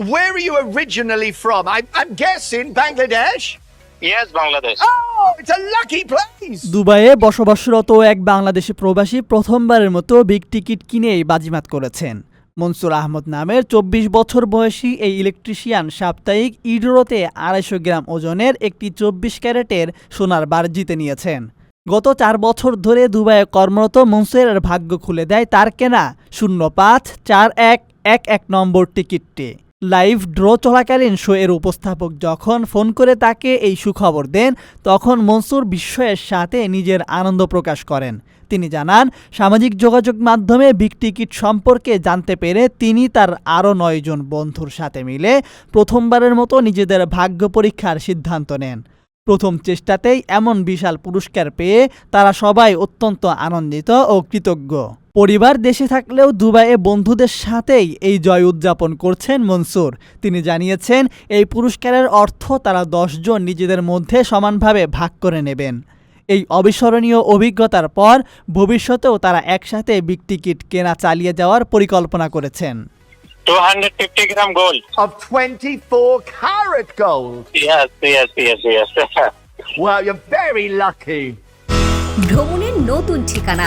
where are you originally from? I, I'm guessing Bangladesh. Yes, Bangladesh. Oh, it's a lucky place. দুবাইয়ে বসবাসরত এক বাংলাদেশি প্রবাসী প্রথমবারের মতো বিগ টিকিট কিনেই বাজিমাত করেছেন মনসুর আহমদ নামের চব্বিশ বছর বয়সী এই ইলেকট্রিশিয়ান সাপ্তাহিক ইডরোতে আড়াইশো গ্রাম ওজনের একটি চব্বিশ ক্যারেটের সোনার বার জিতে নিয়েছেন গত চার বছর ধরে দুবাইয়ে কর্মরত মনসুরের ভাগ্য খুলে দেয় তার কেনা শূন্য পাঁচ চার এক এক এক নম্বর টিকিটটি লাইভ ড্র চলাকালীন শো এর উপস্থাপক যখন ফোন করে তাকে এই সুখবর দেন, তখন মনসুর বিস্ময়ের সাথে নিজের আনন্দ প্রকাশ করেন। তিনি জানান, সামাজিক যোগাযোগ মাধ্যমে বিগ টিকিট সম্পর্কে জানতে পেরে তিনি তার আরও নয়জন বন্ধুর সাথে মিলে প্রথমবারের মতো নিজেদের ভাগ্য পরীক্ষার সিদ্ধান্ত নেন। প্রথম চেষ্টাতেই এমন বিশাল পুরস্কার পেয়ে তারা সবাই অত্যন্ত আনন্দিত ও কৃতজ্ঞ। পরিবার দেশে থাকলেও দুবাইয়ে বন্ধুদের সাথেই এই জয় উদযাপন করছেন মনসুর তিনি জানিয়েছেন এই পুরস্কারের অর্থ তারা দশজন নিজেদের মধ্যে সমানভাবে ভাগ করে নেবেন এই অবিস্মরণীয় অভিজ্ঞতার পর ভবিষ্যতেও তারা একসাথে বিগ টিকিট কেনা চালিয়ে যাওয়ার পরিকল্পনা করেছেন 250 gram gold. Of 24 karat gold. Yes, yes, yes, yes. Well, you're very lucky. ভ্রমণের নতুন ঠিকানা